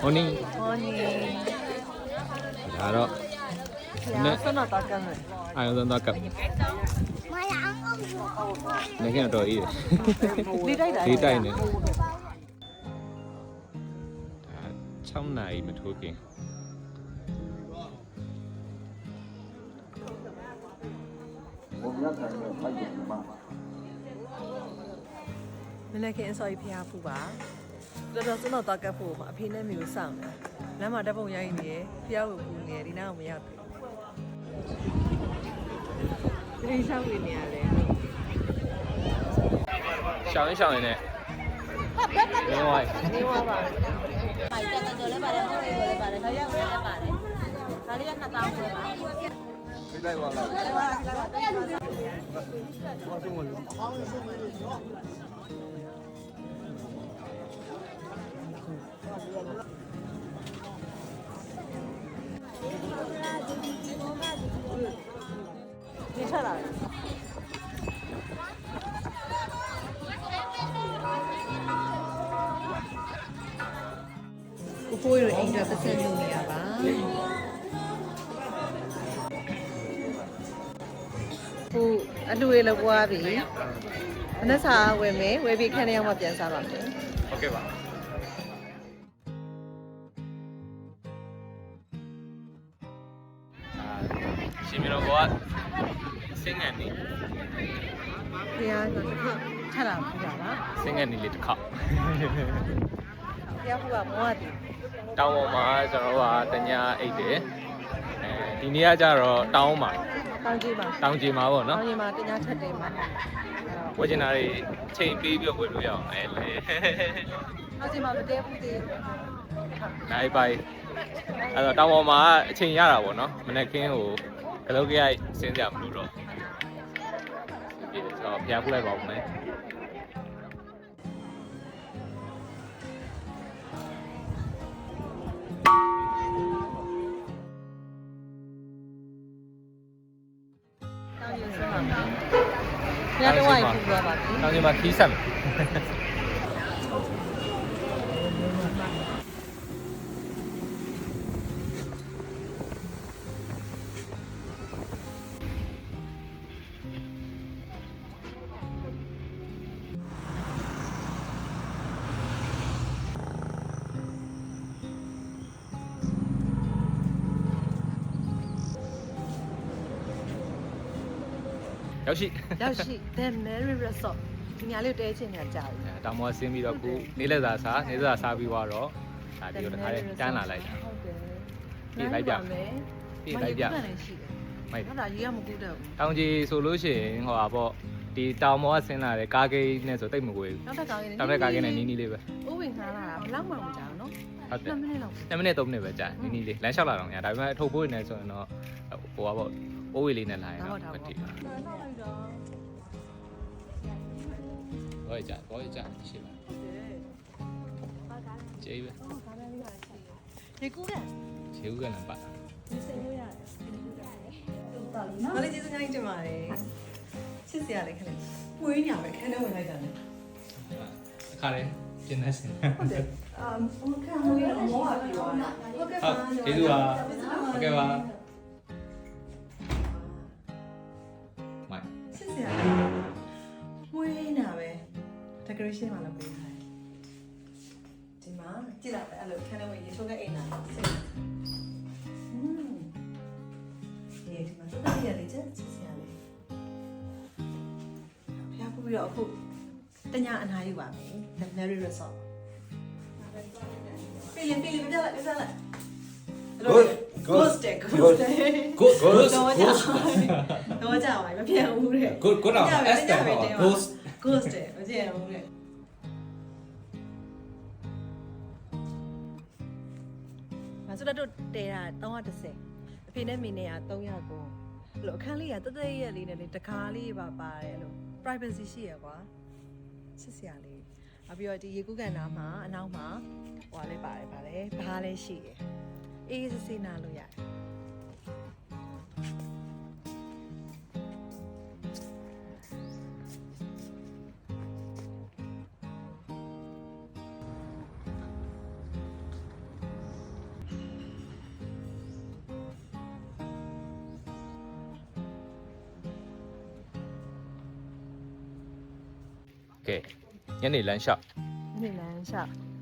ဟိုနီဟောနီဒါတော့ညာဆွမ်းတော့ကမ်းမယ် အာရုံသုံးတော့ကပ်နေခင်တော့အေးတယ်လေးတိုက်တာလေးတိုက်နေဒါ6နာရီမထိုးခင်နည်းနည်းခင်းအစောကြီးဖျားဖူးပါ တော်တော်ဆွမ်းတော့ကပ်ဖို့အဖေနဲ့မိကိုစောင့်တယ်လမ်းမှာတက်ပုံရိုက်နေရဖျားဖို့ပူနေရဒီနောက်မရောက်ဘူးဒီရှောက်ဝင်နေရတယ်ရှောင်းရင်ရှောင်းရင်နဲ့ရင်းဝိုင်းနေဝါပါပါတက်တော်လည်းပါတယ်ဟုတ်တယ်လည်းပါတယ်ခရောက်လည်းပါတယ်ဒါလေးကနှစ်ပေါင်းပဲပါနေ ပတ်သက်လုပ်နေရပါဟိုအလူရေလောက်ပွားပြီမနက်စာဝယ်မယ်ဝယ်ပြီးခန်းထဲရောက်မှပြန်စားပါမယ်ဟုတ်ကဲ့ပါအာရှင်မြေတော်ကစင်ငန်နေဘုရားဆိုတစ်ခါထပ်လာပြတာပါစင်ငန်နေလေးတစ်ခေါ က်ဘုရားကမောရတယ်တောင်းပေါ်မှာကျွန်တော်တို့ကတညာအိတ်တယ်အဲဒီနေ့ကကြတော့တောင်းမှာတောင်းကြည့်ပါတောင်းကြမှာပေါ့တောနော်င်းရင်မှတညာထက်တယ်မှာဝယ်ချင်တာတွေချိန်ပေးပြီးတော့ဝယ်လို့ရအောင်အဲလေတောင်းကြည့်မှမတဲဘူးသေးနိုင်ပိုင်အဲ့တော့တောင်းပေါ်မှာအချိန်ရတာပေါ့နော်မနေ့ကင်းကိုကလုတ်ကြိုက်စဉ်းစားမလို့တော့ဒီတော့ဖျားခုလိုက်ပါဦးမယ် တောင်းရင်ဆက်ပါမယ်ဘုရားတော့ဝိုင်းပူသွားပါပြီတောင်းချင်မှာခီးဆက်မယ် ရောက်ရှိရောက်ရှိ The Mary Resort ဒီညာလေးတဲချင်ညာကြာပြီအဲတောင်ပေါ်ဆင်းပြီးတော့ခုနေ့လက်စာစားနေ့လက်စာစားပြီးတော့ဒါဒီလိုတစ်ခါလေးတန်းလာလိုက်တာဟုတ်တယ်ပြေးလိုက်ပြမယ်ပြေးလိုက်ပြမလည်းရှိတယ်မိုက်ဟုတ်တာရေကမကူတော့ဘူးတောင်ကြီးဆိုလို့ရှိရင်ဟိုပါပေါ့ဒီတောင်ပေါ်ကဆင်းလာတဲ့ကားကိန်းနဲ့ဆိုတိတ်မကွေဘူးနောက်တစ်ကောင်ရင်တောင်ဘက်ကားကိန်းနဲ့နီးနီးလေးပဲဥဝင်ခါလာတာဘယ်လောက်မှမကြောက်နော်ဟုတ်တယ်2မိနစ်လောက်2မိနစ်3မိနစ်ပဲကြာနီးနီးလေးလမ်းလျှောက်လာတော့ညာဒါပေမဲ့အထုပ်ပိုးနေဆိုရင်တော့ဟိုပါပေါ့ အိုးဝေးလေးနဲ့လာရင်တော့မတည်ဘူးဘောကြာဘောကြာရှိပါကျေးပဲဒီကူကခြေဦးကလည်းပါမလေးကျေးဇူးများကြီးတင်ပါတယ်ချစ်စရာလေးခလေးဝေးညာပဲခန်းထဲဝင်လိုက်တာလေအခါလေးကျင်းနေစင်ဟုတ်တယ်အာဟိုခန်းဟိုရမောပါပြောတာဟုတ်ကဲ့ဟုပါတ်ကျေးဇူးပါဟုတ်ကဲ့ပါ decoration မှာလုပ်ပေးထားတယ်ဒီမှာကြည့်လိုက်အဲ့လိုခန်းထဲဝင်ရေချိုးကအိမ်လာစစ်อืมဒီဒီမှာတော်တော်ရလေးချစ်စရာလေးဖျားပူပြီးတော့အခုတညာအနားယူပါမယ် The Mary Resort ပြေးရင်ပြေးရင်ပြလိုက်ပြလိုက် Good, good, ghost day ghost good. day Good, good, တော့ကြ good. တော့ကြပါမပြတ်ဘူးတဲ့ Good, good now. ညပဲ S ညပဲ step တင်းပါ Ghost. ghost day မပြတ်ဘူးတဲ့ ဆိုတော့တဲတာ330အဖေနဲ့မိနဲ့က300ကိုအဲ့လိုအခန်းလေးကတသက်ရက်လေးနဲ့လေတကားလေးပါပါတယ်အဲ့လို privacy ရှိရကွာချစ်စရာလေးအပြီးတော့ဒီရေကူးကန်နာမှာအနောက်မှာဟိုလေးပါတယ်ဗာလဲဘားလေးရှိတယ်အေးစစ်စစ်နာလို့ရတယ် ကဲညနေလမ်းလျှောက်နေလန်းရှ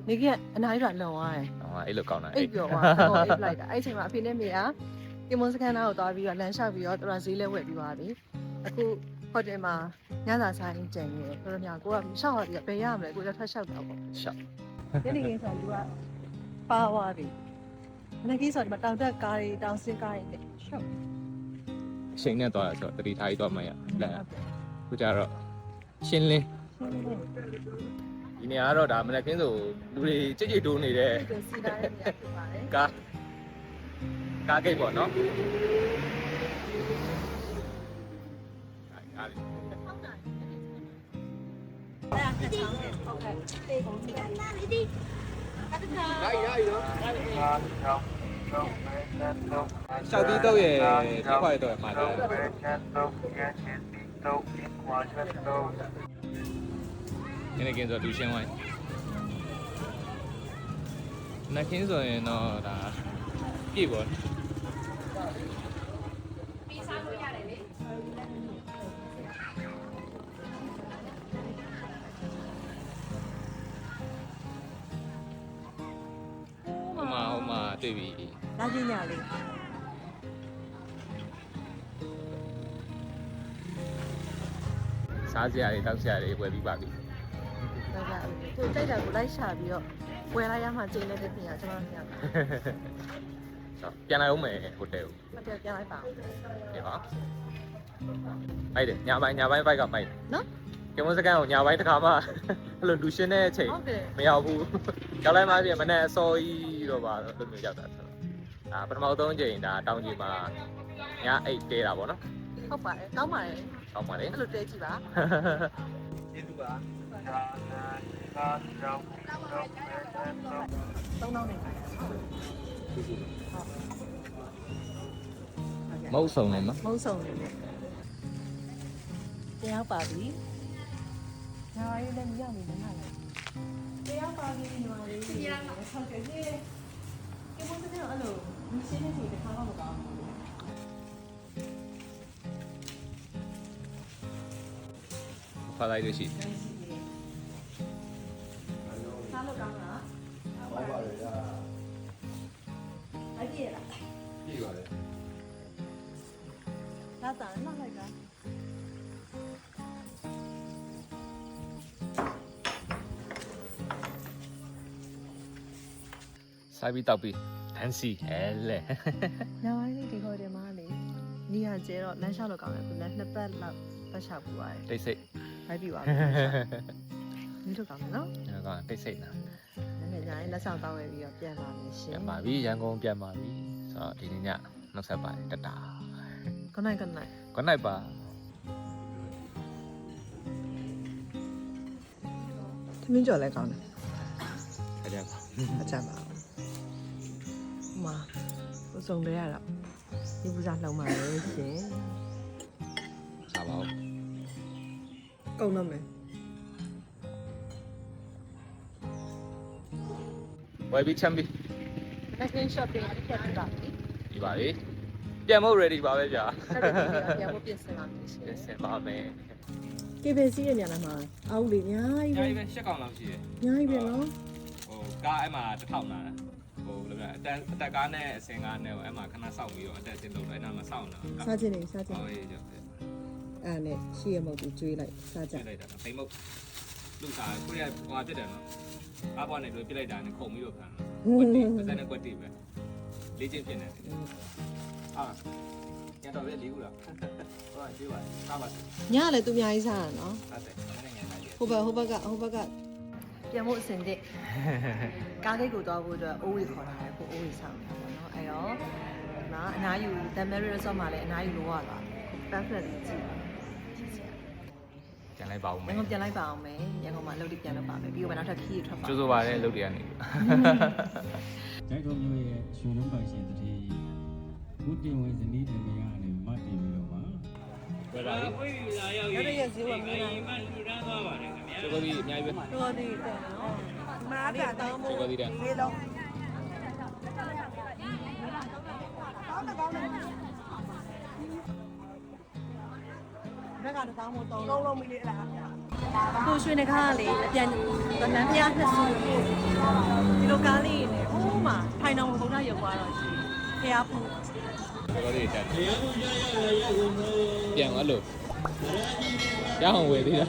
နေကြီးကအနားကြီးကလုံသွားတယ်ဟောအဲ့လိုကောင်းတာအိပ်ပြော်သွားတော့အိပ်လိုက်တာအဲ့ချိန်မှာအဖေနဲ့မေကကင်မွန်စကန်နာကိုသွားပြီးတော့လမ်းလျှောက်ပြီးတော့သူကဈေးလဲဝယ်ပြီးသွားပြီအခုဟိုတယ်မှာညစာဆိုင်ကြံနေတယ်ပြောရမြကိုကရှောက်ရပြီးဘယ်ရမလဲကိုလည်းထပ်လျှောက်တာပေါ့လျှောက်ညနေခင်းဆိုသူကပါသွားပြီညနေခင်းဆိုဒီမှာတောင်တက်ကားတွေတောင်ဆင်းကားတွေနဲ့ရှောက်အချိန်နဲ့သွားရဆိုတော့တတိထားကြီးသွားမှရလမ်းခုကြတော့ရှင်းလင်း ဒီနေရာကတော့ဒါမနေ့ကင်းဆိုလူတွေကြိတ်ကြိတ်တိုးနေတဲ့ ဒီစီလာရဲ့နေရာဖြစ်ပါတယ် ကားကားဂိတ်ပေါ့နော်ကားလေး 小弟豆也挺快的，买的。 ဒီနေ့ကင်းဆိုလူရှင်းဝိုင်းနက်ခင်းဆိုရင်တော့ဒါပြည့်ပေါ့ဟိုမှာဟိုမှာတွေ့ပြီလာပညာလေးစားစရာတွေတောက်စရာတွေဝယ်ပြီးပါပြီ လာလာသူတိုက်တာကိုလိုက်ရှာပြီးတော့ဝယ်လိုက်ရမှကျင်းနေတဲ့ပြင်ကကျွန်တော်ညဆိုပြန်လာအောင်မယ်ဟိုတယ်ကိုမပြတ်ပြန်လိုက်ပါဦးဒီပါမိုက်တယ်ညပိုင်းညပိုင်းဘိုက်ကမိုက်တယ်နော်ကင်မွန်စကန်ကိုညပိုင်းတစ်ခါမှအဲ့လိုလူရှင်းတဲ့အချိန်ဟုတ်တယ်မရောက်ဘူးရောက်လိုက်မှပြင်မနဲ့အစောကြီးတော့ပါတော့လိုမျိုးရောက်တာဆိုတော့ဒါပထမဆုံးအချိန်ဒါတောင်းကြီးမှာညအိတ်တဲတာပေါ့နော်ဟုတ်ပါတယ်ကောင်းပါတယ်ကောင်းပါလေအဲ့လိုတဲကြည့်ပါကျေးဇူးပါသုံးတောင်းနေပါ မဟုတ်ဆုံးနေနော်မုံဆောင်နေတယ်တရားပါပြီညာရီလည်းမရောက်နေတယ်ဟာလားတရားပါပြီညာရီတရားပါဟုတ်ကဲ့ဒီကဘုန်းကြီးကအဲ့လိုမရှင်းနေတယ်ခါတော့မကောင်းဘူးဖာလိုက် ပြည့်ပါလေလာတာနောက်လိုက်တာစားပြီးတောက်ပြီးဒန်စီဟဲလေညာရီဒီခေါ်တယ်မားလေနီးရကျဲတော့လမ်းလျှောက်လို့ကောင်းတယ်ခုလည်းနှစ်ပတ်လောက်ပတ်လျှောက်ပူပါတယ်တိတ်ဆိတ်လိုက်ပြီပါနီးလို့ကောင်းတယ်နော်ကျွန်တော်ကတိတ်ဆိတ်နာနည်းနည်းညာရီလက်ဆောင်တောင်းရပြီးတော့ပြန်လာမယ်ရှင်ပြန်ပါပြီရန်ကုန်ပြန်ပါပြီ ဆိုတော့ဒီနေ့ညနှုတ်ဆက်ပါတယ်တတာ Good night good night good night ပါ သမင်းကြော်လည်းကောင်းတယ်ခကြပါအကြမ်းပါဘူးမာကိုစုံတွေရတော့ဒီပူစားလှုံပါလေရှင်စားပါဦးကုန်တော့မယ်ဝယ်ပြီးချမ်းပြီး Next shopping တစ်ချ က်ပြပါမယ်ဒီပါလေပြန်ဖို့ ready ပါပဲဗျာဆက်ပြီးပြန်ဖို့ပြင်ဆင်ပါမယ်ရှင်ပြင်ဆင်ပါမယ်ကေဘယ်စီးရညလာမှာအောက်လေအများကြီးညာပဲကြီးပဲရှက်ကောင်လောက်ရှိတယ်အများကြီးပဲနော်ဟိုကားအဲ့မှာတစ်ထောင်လာတာဟိုဘယ်လိုလဲအတက်အတက်ကားနဲ့အစင်ကားနဲ့အဲ့မှာခဏစောင့်ပြီးတော့အတက်စင်လုံးအဲ့နာမှာစောင့်နေတာစားခြင်းနေစားခြင်းဟောရေးကြောက်တယ်အဲ့နဲ့ရှိရမဟုတ်ဘူးကျွေးလိုက်စားကြပြလိုက်တာဖိမုတ်လူစားကိုရဟွာဖြစ်တယ်နော်အပွားနဲ့တွေ့ပြလိုက်တာနဲ့ခုံပြီးတော့ခံကွက်တီပါစနဲ့ကွက်တီပဲ လေးချင်းဖြစ်နေတယ်ဟာညတော့ပဲလေးဦးလားဟောကျေးပါစားပါညလည်းသူအများကြီးစားတာနော်စားတယ်အဲ့နဲ့ငယ်လိုက်ဟိုဘက်ဟိုဘက်ကဟိုဘက်ကပြန်ဖို့အဆင်သင့်ကားဂိတ်ကိုသွားဖို့အတွက်အိုးဝေခေါ်လာတယ်ကိုအိုးဝေဆောင်နေတာပေါ့နော်အဲ့တော့ဒီမှာအနားယူ The Mary Resort မှာလည်းအနားယူလို့ရသွားတယ် pamphlet လေးကြည့်ပါပြန်လိုက်ပါဦးမရန်ကုန်ပြန်လိုက်ပါအောင်မယ်ရန်ကုန်မှာအလုပ်တွေပြန်လုပ်ပါမယ်ပြီးတော့နောက်ထပ်ခီးရထွက်ပါကျိုးဆိုပါတဲ့လုပ်တွေကနေ ကျိုက်တော်မျိုးရဲ့ရွှေလုံးပိုင်ရှင်တတိဘုတင်ဝင်ဇနီးတနေရနဲ့မတ်တင်ပြီးတော့ပါဝယ်ပါပြီရတဲ့ရဈေးဝယ်မလားကျိုးကိုဒီအများကြီးပဲတော်သေးတယ်နော်မားပြတောင်းကျိုးကိုဒီတဲ့ဒီလုံးနကတစ်သောင်းမို့သုံးလုံးလုံးမိလေးအဲ့ဒါကိုရွှေနေကားကလေအပြန်ဗနန်းပြားနှစ်ဆူဒီလိုကားလေးနေဟိုး မှာထိုင်တော်ဘုရားရုပ်သွားတော့ရှိဖျားဖူးဘောလေးတက်ပြန်အဲ့လိုရအောင်ဝယ်သေးတာ